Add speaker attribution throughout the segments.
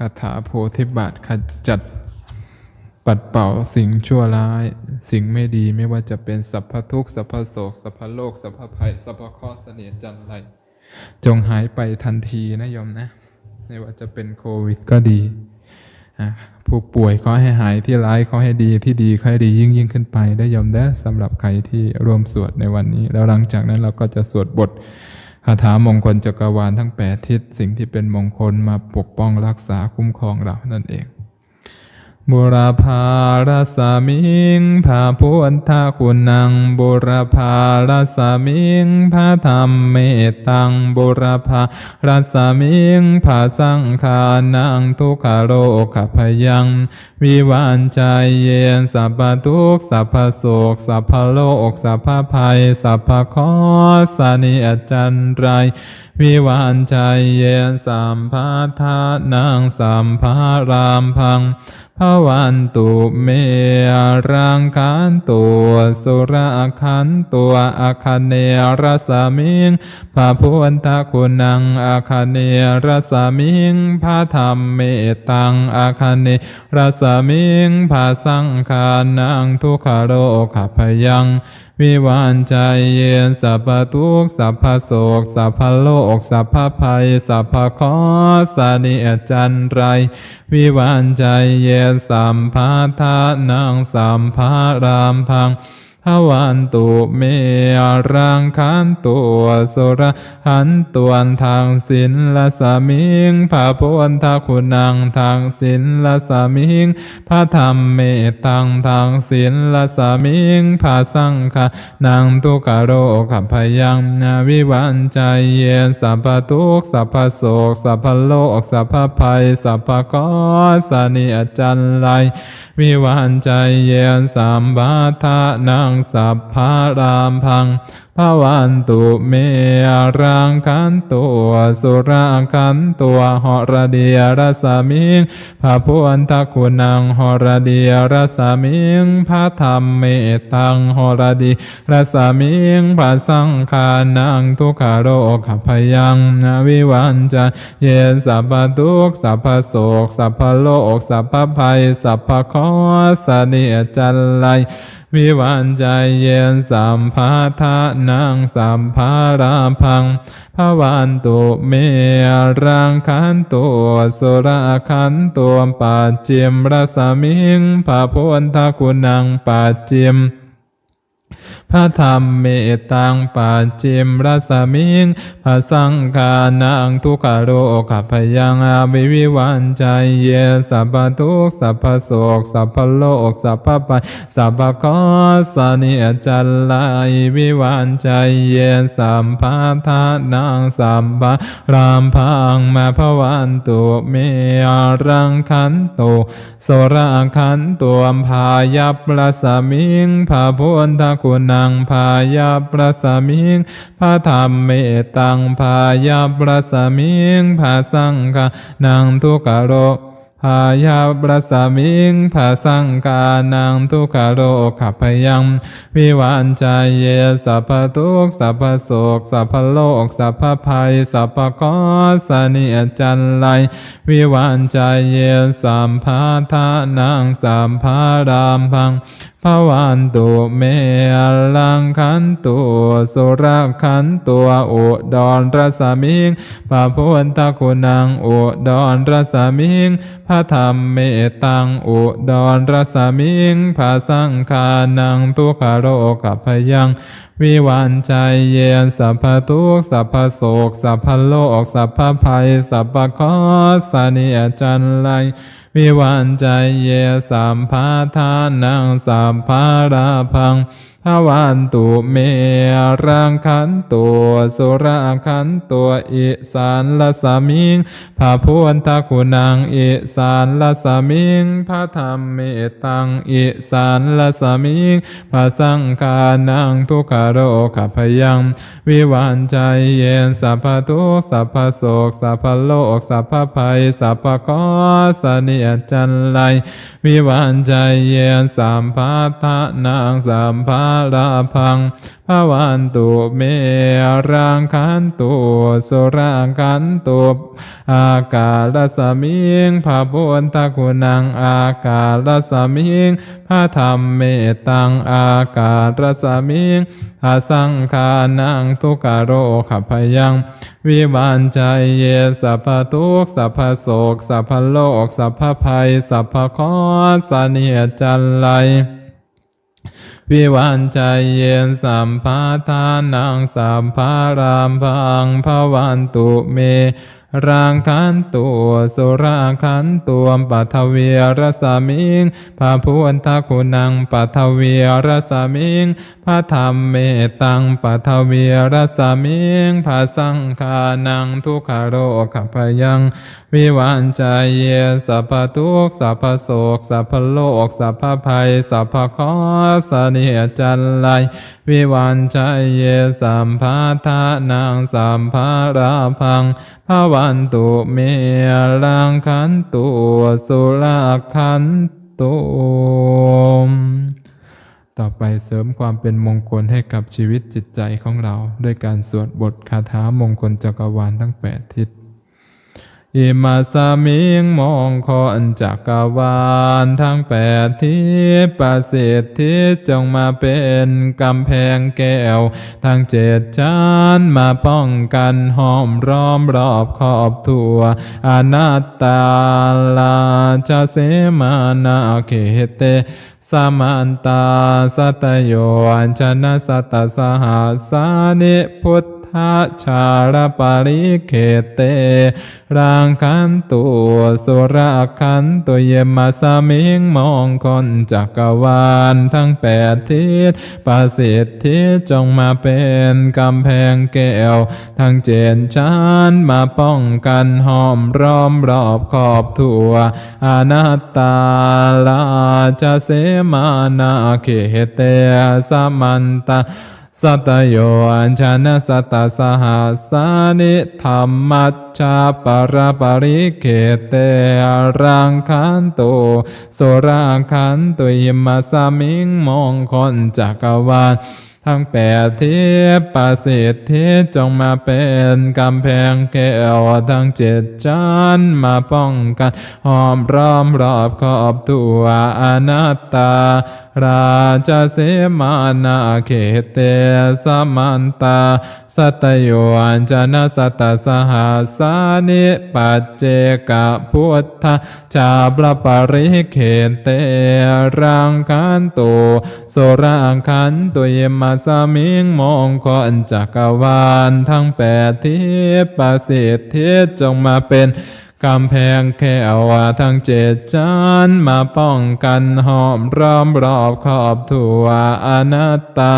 Speaker 1: คาถาโพธิบาทขจัด ปัดเป่าสิ่งชั่วร้าย สิ่งไม่ดีไม่ว่าจะเป็นสัพพทุกข์สัพพโศกสัพพโลกสัพพภัยสัพพข้อเสนียจันไรจงหายไปทันทีนะโยมนะไม่ว่าจะเป็นโควิดก็ดีผู้ป่วยขอให้หายที่ร้ายขอให้ดีที่ดีขอให้ดียิ่งยิ่งขึ้นไปได้โยมนะสำหรับใครที่ร่วมสวดในวันนี้ แล้วหลังจากนั้นเราก็จะสวดบท คาถามงคลจักรวาลทั้งแปดทิศสิ่งที่เป็นมงคลมาปกป้องรักษาคุ้มครองเรานั่นเอง บุรพารสามิงพาพุทธคุณัง บุรพารสามิงพาธรรมเมตตัง บุรพารสามิงพาสังขานังทุกขโรคพยัง วิวันใจเย็นสัพพทุกสัพพโศกสัพพโลกสัพพภัยสัพพคอสานิอจันไรวิวานใจเย็นสัมภาทานังสัมภารามพัง พวันตุเมรังคันตุสุราคันตัวอาคเนรสามิงพระพุทธคุณังอาคเนรสามิงพระธรรมเมตังอาคเนรสามิงพระสังฆานังทุกขโรขพยัง วิวานใจเย็นสัพพทุกสัพพโศกสัพพโลกสัพพภัยสัพพคอสานิอจันไร วิวานใจเย็นสัมภาทานังสัมภารามพัง วันตุเมรังคันตัวสุรหันตวนทางศิลลสามิงพระพุทธคุณังทางศิลลสามิงพระธรรมเมตังทางศิลลสามิงพระสังฆานังทุกขโรคพยังนาวิวันใจเยนสัพพทุกสัพพโศกสัพพโลกสัพพภัยสัพพกอสนิอจันไลวิวันใจเย็นสัมบาทานังสัพพารามพัง พะวันตุเมรังคันตัวสุราคันตัวหรเดียรสามิงพระพุทธคุณังหรเดียรสามิงพระธรรมเมตังหระดีรสามิงพระสังฆานังทุกขโรคพยังนาวิวันใจเยนสัพพทุกสัพพโศกสัพพโลกสัพพภัยสัพพคอสานิจันไลวิวันใจเย็นสัมภาทานังสัมภาราพังพวันตุเมรังคันตัวสุระคันตัวปัจเจิมรสมิงพาพุทกุณังปัจเจิมพระธรรมเมตังปัจจิมรสมิงพระสังฆานังทุกขโรคพยังอาวิวิวันใจเยสัพพทุกสัพพโศกสัพพโลกสัพพปัยสัพพคอสนิจัลไลวิวันใจเยสัมภาทานังสัมภารามพังมาพวันตุเมรังคันโตโสระคันตัวพายับรสมิงพระพุทธคุณงพายาปรสามิงพระธรรมเมตังพายาปรสามิงพระสังฆานังทุกขโรพายาปรสามิงพระสังฆานังทุกขโรคพยังวิวันใจเยสัพพทุกสัพพโศกสัพพโลกสัพพภัยสัพพคอสนิจันไลวิวันใจเยสัมภาทานังสัมภารามพังพระวันตุเมลังคันตัวสุรคันตัวอุดรรสมิงพระพุทธคุณังอุดรรสมิงพระธรรมเมตังอุดรรสมิงพระสังฆานังทุกขโรคพยังวิวันใจเย็นสัพพทุกสัพพโศกสัพพโลกสัพพภัยสัพพคอสานิอจันไล วิวันใจเยสัมภาทานังสัมภาราพังพระวันตุเมรังคันตัวสุราคันตัวอิสานละสามิงพระพุทธคุณังอิสานละสามิงพระธรรมเมตังอิสานละสามิงพระสังฆานังทุกขโรคพยัง วิวันใจเย็นสัพพทุกสัพพโศกสัพพโลกสัพพภัยสัพพกอสานิอจันไลวิวันใจเย็นสัมภาทนังสัมภาลาพังภวันตุเมรังคันตุสุรังคันตุอากาลสมิงพระพุทธคุณังอากาลสมิงพระธรรมเมตังอากาลสมิงอาสังคานังทุกขโรขพยัง วิวันใจเยสัพพทุกสัพพโศกสัพพโลกสัพพภัยสัพพคอสเนียจันไล วิวันใจเย็นสัมภาทานังสัมภารามพังภวันตุเม รังคันตัวสุราคันตัวปัทเวีรสามิงพระพุทธคุณังปัทเวีรสามิงพระธรรมเมตังปัทเวีรสามิงพระสังฆานังทุกขโรขพยัง วิวันใจเยสัพพทุกสัพพโศกสัพพโลกสัพพภัยสัพพคอสเนียจันไลวิวันใจเยสัมภาทานังสัมภาราพัง ภวันตุเมลังคันตุสุลคันตุต่อไปเสริมความเป็นมงคลให้กับชีวิตจิตใจของเรา ด้วยการสวดบทคาถามงคลจักรวาลทั้งแปดทิศ อิมาสามิงมองคอนจักรวาลทั้งแปดทิศประสิทธิจงมาเป็นกำแพงแก้ว ทั้งเจ็ดชั้นมาป้องกันห้อมร้อมรอบขอบทั่วอนัตตาลาจเสมานาเขเตสมันตาสัตโยอัญชนะสัตตสหัสสานิพุทธ ชาลปาริเขเตรังคันตุสุรคันตุเยมาสมิงมองคนจักรวาลทั้งแปดทิศประสิทธิจงมาเป็นกำแพงแก้ว ทั้งเจนชานมาป้องกันห้อมร้อมรอบขอบทั่วอนัตตาลาจะเสมานาเขเตสมันตา สัตโยอัญชนะสัตตสหัสานิธรรมัจจาปรปริเขเตรังคันตุสุราคันตุยมาสมิงมองคนจักรวาลทั้งแปดทิศปสิทธิจงมาเป็นกำแพงแก้วทั้งเจ็ดชั้นมาป้องกันหอมร้อมรอบขอบตัวอนัตตา ราชเสมานาเขเตสมันตาสัตโยอัญชนะสัตตสหัสานิปัจเจกพุทธชาบลปริเขเตรังคันตุโสรังคันตุยมาสมิงมองคอนจักรวาลทั้งแปดทิศปสิทธิจงมาเป็น กำแพงแค่อวาทั้งเจ็ดชั้นมาป้องกันหอมรอมรอบขอบทัวอนัตตา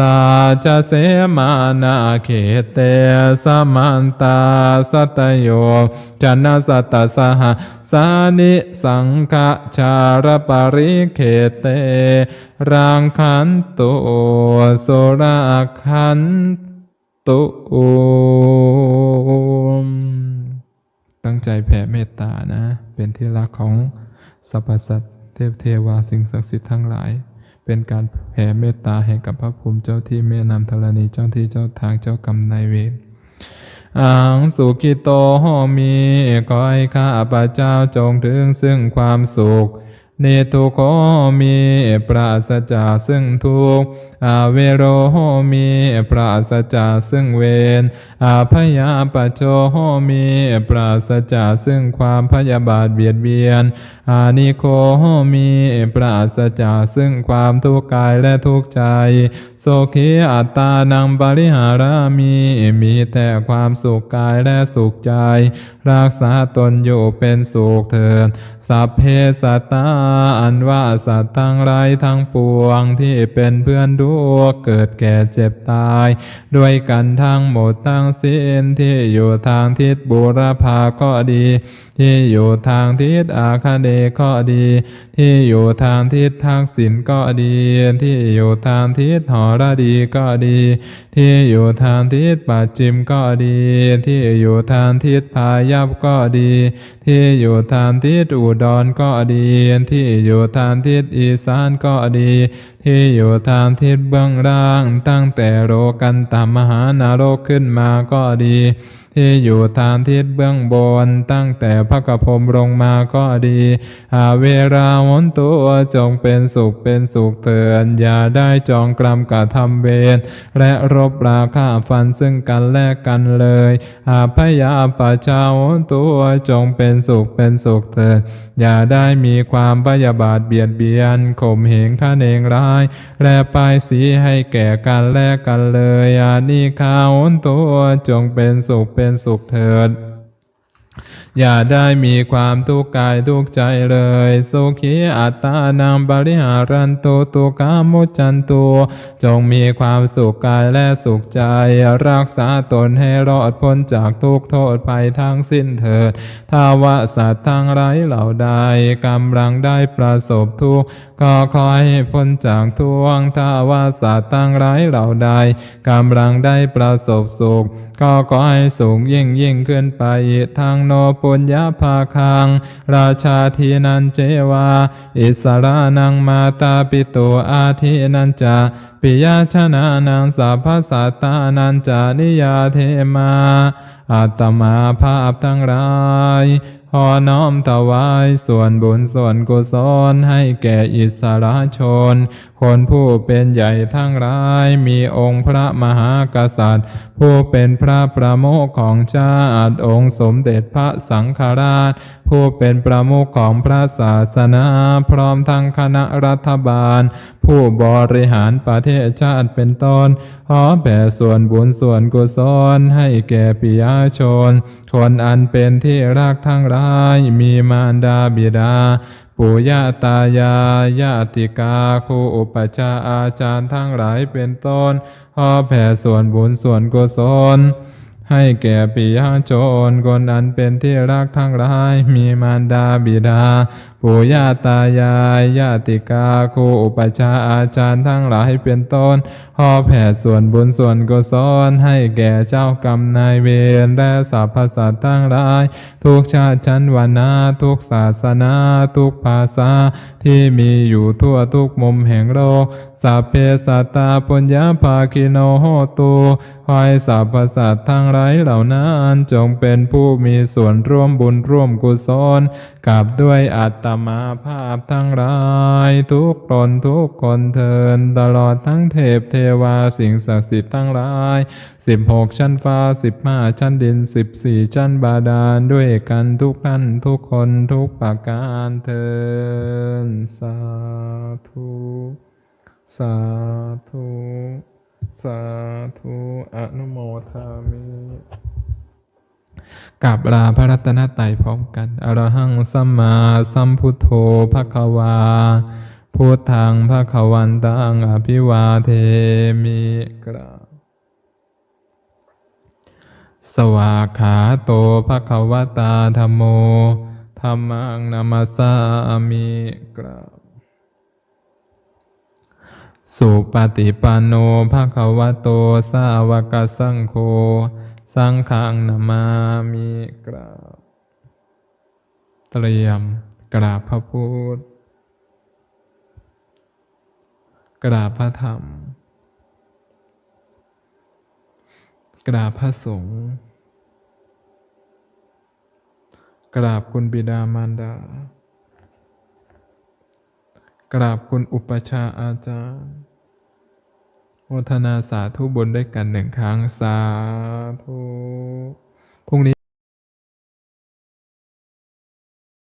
Speaker 1: ราชเสมานาเขเตสมันตาสัตโยจันนสัตสหสานิสังฆชารปริเขเต รังคันตุโสราคันตุ ตั้งใจแผ่เมตตานะ เป็นที่รักของสรรพสัตว์เทพเทวาสิ่งศักดิ์สิทธิ์ทั้งหลาย เป็นการแผ่เมตตาให้กับพระภูมิเจ้าที่เมนามธรณีเจ้าที่เจ้าทางเจ้ากรรมนายเวรอังสุกิโตโหมีขอให้ข้าพระเจ้าจงถึงซึ่งความสุขเนทุโคมีปราศจากซึ่งทุกข์ อาเวโรโหมีปราศจากซึ่งเวรอาพยาปโจโหมีปราศจากซึ่งความพยาบาทเบียดเบียน อานิโคมีปราศจากซึ่งความทุกข์กายและทุกข์ใจ โสขีอัตตานังปริหารามีมีแต่ความสุขกายและสุขใจ รักษาตนอยู่เป็นสุขเถิดสัพเพสัตตาอันว่าสัตว์ทั้งหลายทั้งปวงที่เป็นเพื่อนทุกข์เกิดแก่เจ็บตาย ด้วยกันทั้งหมดทั้งสิ้นที่อยู่ทางทิศบุรพาก็ดี ที่อยู่ทางทิศอาคเนย์ก็ดี ที่อยู่ทางทิศทักษิณก็ดี ที่อยู่ทางทิศหอระดีก็ดี ที่อยู่ทางทิศปัจจิมก็ดี ที่อยู่ทางทิศพายัพก็ดี ที่อยู่ทางทิศอุดรก็ดี ที่อยู่ทางทิศอีสานก็ดี ที่อยู่ทางทิศเบื้องล่าง ตั้งแต่โรกันตามหานรกขึ้นมาก็ดี ที่อยู่ทางทิศเบื้องบน ตั้งแต่พระกพรมลงมาก็ดีอาเวราวนตัวจงเป็นสุขเป็นสุขเถิดอย่าได้จองกรรมกระทำเวรและรบราฆ่าฟันซึ่งกันและกันเลยอาพยาปะชาวนตัวจงเป็นสุขเป็นสุขเถิดอย่าได้มีความพยาบาทเบียดเบียนข่มเหงข้าเองร้าย และปลายสีให้แก่กันและกันเลยอานิคาวนตัวจงเป็นสุขเป็นสุขเถิด อย่าได้มีความทุกข์กายทุกข์ใจเลยสุขีอัตตานามบริหารันตุตุกามุจันตุจงมีความสุขกายและสุขใจ รักษาตนให้รอดพ้นจากทุกโทษภัยทั้งสิ้นเถิดถ้าว่าสัตว์ทั้งไร้เหล่าใดกำลังได้ประสบทุกข์ก็ขอให้พ้นจากทุกข์ถ้าว่าสัตว์ทั้งไร้เหล่าใดกำลังได้ประสบสุข ก็ขอให้สูงยิ่งยิ่งขึ้นไปทางโนปุญญาภาคัง ราชาทีนันเจวา อิสรานังมาตาปิโตอาทินันจาปิยาชนะนังสาพพสัตตานันจานิยาเทมาอาตมาภาพทั้งหลาย ขอน้อมถวายส่วนบุญส่วนกุศลให้แก่อิสระชน คนผู้เป็นใหญ่ทั้งหลายมีองค์พระมหากษัตริย์ ผู้เป็นพระประโมขของชาติองค์สมเด็จพระสังฆราช ผู้เป็นประมุขของพระศาสนาพร้อมทั้งคณะรัฐบาล ผู้บริหารประเทศชาติเป็นต้นขอแผ่ส่วนบุญส่วนกุศลให้แก่ปิยชน คนอันเป็นที่รักทั้งหลายมีมารดาบิดาปู่ย่าตายายญาติกาครูอุปชาอาจารย์ทั้งหลายเป็นต้นขอแผ่ส่วนบุญส่วนกุศลให้แก่ปิยชนคนอันเป็นที่รักทั้งหลาย มีมารดาบิดาปู่ย่าตายายญาติกาครูอุปชาอาจารย์ทั้งหลายเป็นต้นขอแผ่ส่วนบุญส่วนกุศลให้แก่เจ้ากรรมนายเวรและสรรพสัตว์ทั้งหลาย ทุกชาติชั้นวรรณะทุกศาสนา ทุกภาษา ที่มีอยู่ทั่วทุกมุมแห่งโลกสัพเพสัตตาปุญญาภาคิโนโหตุคอยสรรพสัตว์ทั้งหลายเหล่านั้นจงเป็นผู้มีส่วนร่วมบุญร่วมกุศล กับด้วยอัตมาภาพทั้งหลายทุกตนทุกคนเทินตลอดทั้งเทพเทวาสิ่งศักดิ์สิทธิ์ทั้งหลายสิบหกชั้นฟ้าสิบห้าชั้นดินสิบสี่ชั้นบาดาลด้วยกันทุกท่านทุกคนทุกประการเทินสาธุสาธุสาธุอนุโมทามิ กับลาพระรัตนตรัยพร้อมกันอรหังสัมมาสัมพุทโธภะคะวาพุทธังภะคะวันตังอภิวาเทมิกราสวากขาโตภะคะวตาธรรมโมธรรมังนามัสามิกราสุปฏิปันโนภะคะวะโตสาวกสังโฆ สังฆังนามามิกราบ เตรียมกราบพระพุทธ กราบพระธรรม กราบพระสงฆ์กราบคุณบิดามารดา กราบคุณอุปชาอาจารย์ โมทนาสาธุบนได้กันหนึ่งครั้งสาธุพรุ่งนี้